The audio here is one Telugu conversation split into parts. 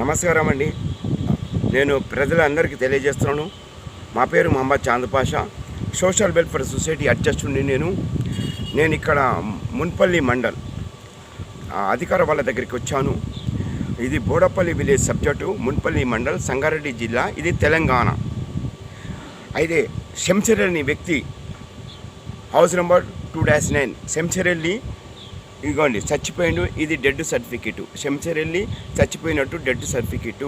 నమస్కారం అండి. నేను ప్రజలందరికీ తెలియజేస్తున్నాను. మా పేరు Mohammed Chand Pasha. Social welfare society అడ్జస్టుండి నేను. నేను ఇక్కడ మున్పల్లి మండల్ అధికార వాళ్ళ దగ్గరికి వచ్చాను. ఇది బోడపల్లి విలేజ్ సబ్జెక్టు మున్పల్లి మండల్ సంగారెడ్డి జిల్లా ఇది తెలంగాణ. అయితే శంసరెల్లి వ్యక్తి house number two dash nine Shamsarelli ఇదిగోండి చచ్చిపోయిండు. ఇది డెడ్ సర్టిఫికెట్. శంసరెల్లి చచ్చిపోయినట్టు డెడ్ సర్టిఫికెట్.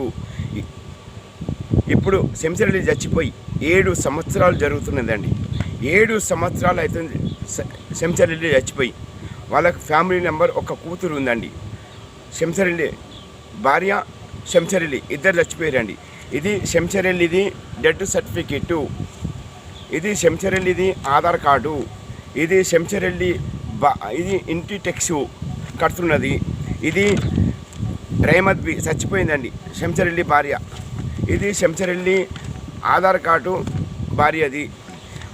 ఇప్పుడు శంసరెల్లి చచ్చిపోయి ఏడు సంవత్సరాలు జరుగుతున్నదండి. ఏడు సంవత్సరాలు అవుతుంది శంసరెల్లి చచ్చిపోయి. వాళ్ళకి ఫ్యామిలీ నెంబర్ ఒక కూతురు ఉందండి. శంసరెల్లి భార్య శంసరెల్లి ఇద్దరు చచ్చిపోయారండి. ఇది శంసరెల్లిది డెడ్ సర్టిఫికెట్. ఇది శంసరెల్లిది ఆధార్ కార్డు. ఇది శంసరెల్లి ఇది ఇంటి టెక్స్ కడుతున్నది. ఇది రేమద్వి బి చచ్చిపోయిందండి శంసరెల్లి భార్య. ఇది శంసరెల్లి ఆధార్ కార్డు భార్యది.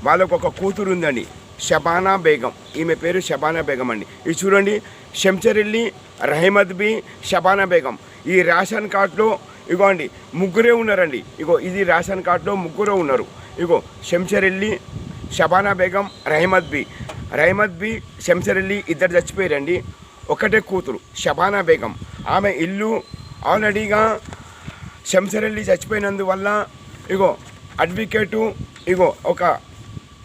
వాళ్ళకు ఒక కూతురు ఉందండి షబానా బేగం. ఈమె పేరు షబానా బేగం అండి. ఇది చూడండి శంసరెల్లి రహమద్ బి షబానా బేగం. ఈ రేషన్ కార్డులో ఇగో అండి ముగ్గురే ఉన్నారండి. ఇగో ఇది రేషన్ కార్డులో ముగ్గురే ఉన్నారు. ఇగో శంసరెల్లి షబానా బేగం రహమద్ బి రహమద్ బి శంసరెల్లి ఇద్దరు చచ్చిపోయారండి. ఒకటే కూతురు షబానా బేగం. ఆమె ఇల్లు ఆల్రెడీగా శంసరెల్లి చచ్చిపోయినందువల్ల ఇగో అడ్వకేటు ఇగో ఒక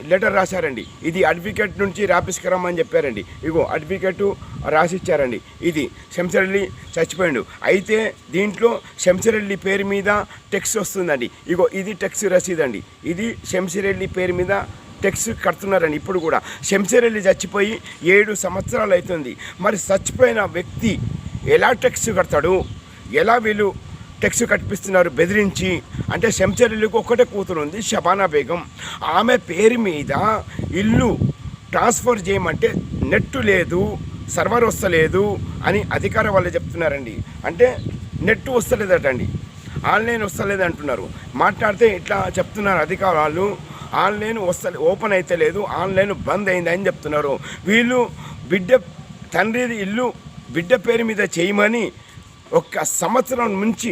లెటర్ రాశారండి. ఇది అడ్వకేట్ నుంచి రాపిస్కరమ్మని చెప్పారండి. ఇగో అడ్వకేటు రాసిచ్చారండి. ఇది శంసరెల్లి చచ్చిపోయాడు. అయితే దీంట్లో శంసరెల్లి పేరు మీద టెక్స్ వస్తుందండి. ఇగో ఇది టెక్స్ రసీదండి. ఇది శంసరెల్లి పేరు మీద టెక్స్ కడుతున్నారండి ఇప్పుడు కూడా. శంసరెల్లి చచ్చిపోయి ఏడు సంవత్సరాలు అవుతుంది. మరి చచ్చిపోయిన వ్యక్తి ఎలా టెక్స్ కడతాడు? ఎలా వీళ్ళు టెక్స్ కట్టిస్తున్నారు బెదిరించి. అంటే శంసరెల్లికి ఒక్కటే కూతురు ఉంది షబానా బేగం. ఆమె పేరు మీద ఇల్లు ట్రాన్స్ఫర్ చేయమంటే నెట్ లేదు సర్వర్ వస్తలేదు అని అధికార వాళ్ళు చెప్తున్నారండి. అంటే నెట్ వస్తలేదటండి. ఆన్లైన్ వస్తలేదు అంటున్నారు మాట్లాడితే ఇట్లా చెప్తున్నారు అధికారాలు. ఆన్లైన్ వస్తలే ఓపెన్ అయితే లేదు ఆన్లైన్ బంద్ అయింది అని చెప్తున్నారు. వీళ్ళు బిడ్డ తండ్రి ఇల్లు బిడ్డ పేరు మీద చేయమని ఒక్క సంవత్సరం నుంచి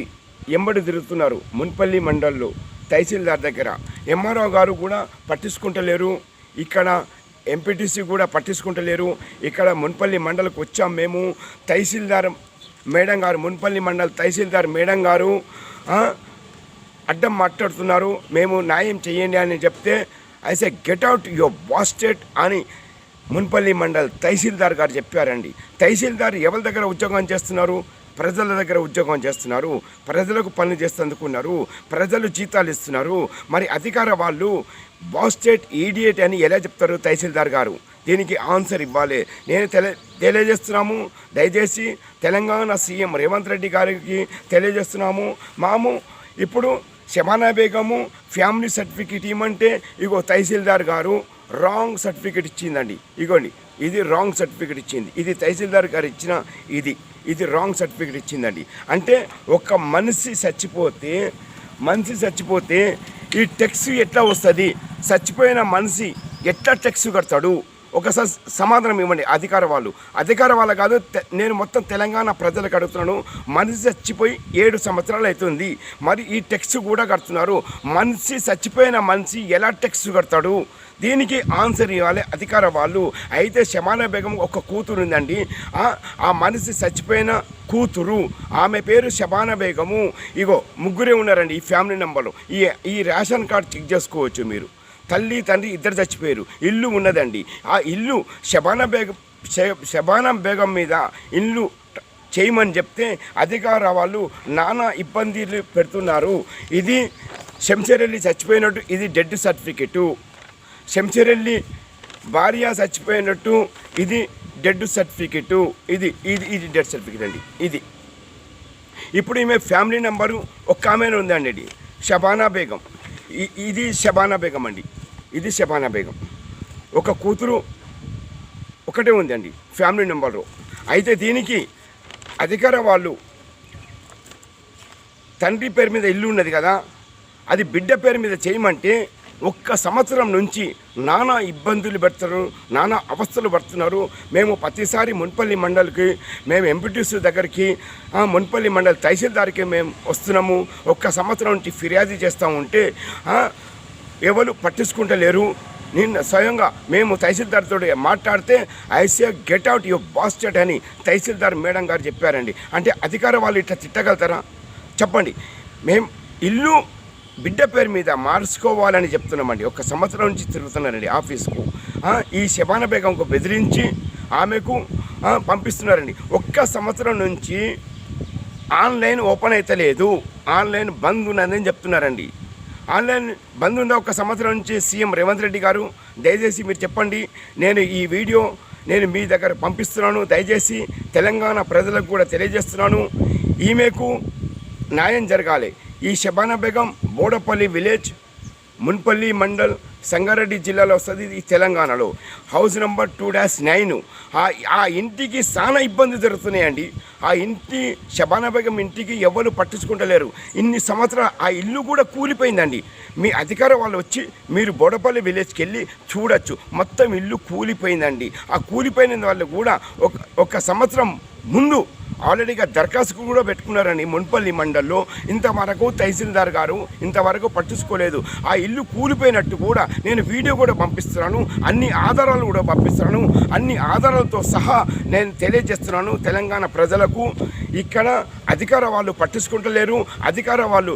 ఎంబడి తిరుగుతున్నారు మున్పల్లి మండల్లో తహసీల్దార్ దగ్గర. ఎంఆర్ఓ గారు కూడా పట్టించుకుంటలేరు. ఇక్కడ ఎంపీటీసీ కూడా పట్టించుకుంటలేరు. ఇక్కడ మున్పల్లి మండలకు వచ్చాం మేము. తహసీల్దార్ మేడం గారు మున్పల్లి మండల్ తహసీల్దార్ మేడం గారు అడ్డం మాట్లాడుతున్నారు. మేము న్యాయం చేయండి అని చెప్తే ఐసే గెట్ అవుట్ యువర్ బాస్టెట్ అని మున్పల్లి మండల్ తహసీల్దార్ గారు చెప్పారండి. తహసీల్దార్ ఎవరి దగ్గర ఉద్యోగం చేస్తున్నారు? ప్రజల దగ్గర ఉద్యోగం చేస్తున్నారు. ప్రజలకు పనులు చేస్తేందుకున్నారు ప్రజలు జీతాలు ఇస్తున్నారు. మరి అధికార వాళ్ళు బాస్టేట్ ఈడియట్ అని ఎలా చెప్తారు తహసీల్దార్ గారు? దీనికి ఆన్సర్ ఇవ్వాలి. నేను తెల తెలియజేస్తున్నాము. దయచేసి తెలంగాణ సీఎం రేవంత్ రెడ్డి గారికి తెలియజేస్తున్నాము. మాము ఇప్పుడు షమానా బేగము ఫ్యామిలీ సర్టిఫికేట్ ఇవ్వమంటే ఇగో తహసీల్దార్ గారు రాంగ్ సర్టిఫికేట్ ఇచ్చిందండి. ఇగోండి ఇది రాంగ్ సర్టిఫికేట్ ఇచ్చింది. ఇది తహసీల్దార్ గారు ఇచ్చిన ఇది ఇది రాంగ్ సర్టిఫికేట్ ఇచ్చిందండి. అంటే ఒక మనిషి చచ్చిపోతే మనిషి చచ్చిపోతే ఈ టెక్స్ ఎట్లా వస్తుంది? చచ్చిపోయిన మనిషి ఎట్లా టెక్స్ కడతాడు? ఒకసారి సమాధానం ఇవ్వండి అధికార వాళ్ళు. అధికార వాళ్ళు కాదు తె- నేను మొత్తం తెలంగాణ ప్రజలకు అడుగుతున్నాను. మనిషి చచ్చిపోయి ఏడు సంవత్సరాలు అవుతుంది. మరి ఈ టెక్స్ట్ కూడా కడుతున్నారు. మనిషి చచ్చిపోయిన మనిషి ఎలా టెక్స్ట్ కడతాడు? దీనికి ఆన్సర్ ఇవ్వాలి అధికార వాళ్ళు. అయితే శమానా బేగం ఒక కూతురు ఉందండి. ఆ- ఆ మనిషి చచ్చిపోయిన కూతురు. ఆమె పేరు శబానా బేగము. ఇగో ముగ్గురే ఉన్నారండి ఈ ఫ్యామిలీ నెంబర్లో. ఈ ఈ రేషన్ కార్డ్ చెక్ చేసుకోవచ్చు మీరు. తల్లి తండ్రి ఇద్దరు చచ్చిపోయారు. ఇల్లు ఉన్నదండి. ఆ ఇల్లు శబానా బేగం శబానా బేగం మీద ఇల్లు చేయమని చెప్తే అధికార వాళ్ళు నానా ఇబ్బందులు పెడుతున్నారు. ఇది శంసరెల్లి చచ్చిపోయినట్టు ఇది డెడ్ సర్టిఫికెటు. శంసరెల్లి భార్య చచ్చిపోయినట్టు ఇది డెడ్ సర్టిఫికెటు. ఇది ఇది ఇది డెడ్ సర్టిఫికెట్ అండి. ఇది. ఇప్పుడు ఈమె ఫ్యామిలీ నెంబరు ఒక్క ఆమె ఉందండి. శబానా షబానా బేగం ఇది షబానా బేగం అండి. ఇది షబానా బేగం. ఒక కూతురు ఒకటే ఉందండి ఫ్యామిలీ నెంబరు అయితే దీనికి అధికార వాళ్ళు తండ్రి పేరు మీద ఇల్లు ఉన్నది కదా అది బిడ్డ పేరు మీద చేయమంటే ఒక్క సంవత్సరం నుంచి నానా ఇబ్బందులు పెడతారు నానా అవస్థలు పడుతున్నారు. మేము ప్రతిసారి మున్పల్లి మండలికి మేము ఎంపీటీసీ దగ్గరికి మున్పల్లి మండలి తహసీల్దార్కి మేము వస్తున్నాము. ఒక్క సంవత్సరం నుంచి ఫిర్యాదు చేస్తూ ఉంటే ఎవరు పట్టించుకుంటలేరు. నిన్న స్వయంగా మేము తహసీల్దార్తో మాట్లాడితే ఐసీఐ గెట్ అవుట్ యువర్ బాస్టెడ్ అని తహసీల్దార్ మేడం గారు చెప్పారండి. అంటే అధికార వాళ్ళు ఇట్లా తిట్టగలుగుతారా? చెప్పండి. మేము ఇల్లు బిడ్డ పేరు మీద మార్చుకోవాలని చెప్తున్నామండి. ఒక సంవత్సరం నుంచి తిరుగుతున్నారండి ఆఫీస్కు. ఈ శబాన బేగంకు బెదిరించి ఆమెకు పంపిస్తున్నారండి. ఒక్క సంవత్సరం నుంచి ఆన్లైన్ ఓపెన్ అయితే లేదు ఆన్లైన్ బంద్ ఉన్నదని చెప్తున్నారండి. ఆన్లైన్ బంద్ ఉందా ఒక సంవత్సరం నుంచి సీఎం రేవంత్ రెడ్డి గారు దయచేసి మీరు చెప్పండి. నేను ఈ వీడియో నేను మీ దగ్గర పంపిస్తున్నాను. దయచేసి తెలంగాణ ప్రజలకు కూడా తెలియజేస్తున్నాను. ఈమెకు న్యాయం జరగాలి. ఈ షబానా బేగం బోడపల్లి విలేజ్ మున్పల్లి మండల్ సంగారెడ్డి జిల్లాలో వస్తుంది ఇది తెలంగాణలో. House number two dash nine. ఆ ఇంటికి చాలా ఇబ్బంది జరుగుతున్నాయండి. ఆ ఇంటి శబానా బేగం ఇంటికి ఎవరు పట్టించుకుంటలేరు. ఇన్ని సంవత్సరాలు ఆ ఇల్లు కూడా కూలిపోయిందండి. మీ అధికార వాళ్ళు వచ్చి మీరు బోడపల్లి విలేజ్కి వెళ్ళి చూడొచ్చు. మొత్తం ఇల్లు కూలిపోయిందండి. ఆ కూలిపోయిన వాళ్ళు కూడా ఒక ఒక సంవత్సరం ముందు ఆల్రెడీగా దరఖాస్తు కూడా పెట్టుకున్నారని మున్పల్లి మండల్లో ఇంతవరకు తహసీల్దార్ గారు ఇంతవరకు పట్టించుకోలేదు. ఆ ఇల్లు కూలిపోయినట్టు కూడా నేను వీడియో కూడా పంపిస్తున్నాను అన్ని ఆధారాలు కూడా పంపిస్తున్నాను అన్ని ఆధారాలతో సహా నేను తెలియజేస్తున్నాను తెలంగాణ ప్రజలకు. ఇక్కడ అధికార వాళ్ళు పట్టించుకుంటలేరు అధికార వాళ్ళు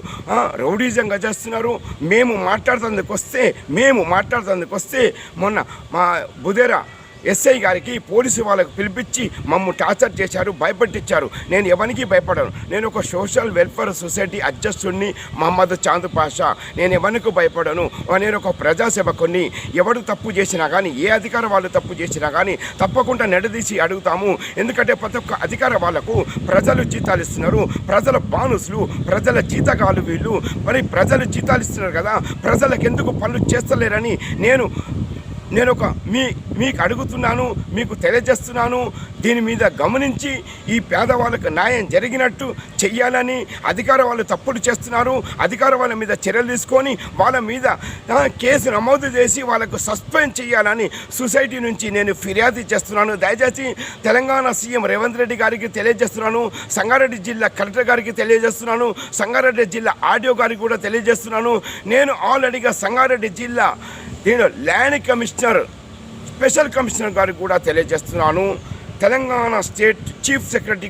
రౌడీజంగా చేస్తున్నారు. మేము మాట్లాడుతందుకు వస్తే మేము మాట్లాడుతందుకు వస్తే మొన్న మా బుధేరా ఎస్ఐ గారికి పోలీసు వాళ్ళకు పిలిపించి మమ్ము టార్చర్ చేశారు భయపెట్టించారు. నేను ఎవరికి భయపడను. నేను ఒక సోషల్ వెల్ఫేర్ సొసైటీ అధ్యక్షుడిని మహమ్మద్ చాంద్ పాషా. నేను ఎవరికి భయపడను. నేను ఒక ప్రజాసేవకుని ఎవడు తప్పు చేసినా కానీ ఏ అధికార వాళ్ళు తప్పు చేసినా కానీ తప్పకుండా నిడదీసి అడుగుతాము. ఎందుకంటే ప్రతి ఒక్క అధికార వాళ్ళకు ప్రజలు జీతాలు ఇస్తున్నారు. ప్రజల బానుసులు ప్రజల జీతగాలు వీళ్ళు. మరి ప్రజలు జీతాలు ఇస్తున్నారు కదా. ప్రజలకు ఎందుకు పనులు చేస్తలేరని నేను నేను ఒక మీ మీకు అడుగుతున్నాను మీకు తెలియజేస్తున్నాను దీని మీద గమనించి ఈ పేదవాళ్ళకు న్యాయం జరిగినట్టు చెయ్యాలని అధికార వాళ్ళు తప్పుడు చేస్తున్నారు. అధికార వాళ్ళ మీద చర్యలు తీసుకొని వాళ్ళ మీద కేసు నమోదు చేసి వాళ్ళకు సస్పెండ్ చేయాలని సొసైటీ నుంచి నేను ఫిర్యాదు చేస్తున్నాను. దయచేసి తెలంగాణ సీఎం రేవంత్ రెడ్డి గారికి తెలియజేస్తున్నాను. సంగారెడ్డి జిల్లా కలెక్టర్ గారికి తెలియజేస్తున్నాను. సంగారెడ్డి జిల్లా ఆడియో గారికి కూడా తెలియజేస్తున్నాను. నేను ఆల్రెడీగా సంగారెడ్డి జిల్లా నేను ల్యాండ్ కమిషనర్ స్పెషల్ కమిషనర్ గారికి కూడా తెలియజేస్తున్నాను. Telangana state chief secretary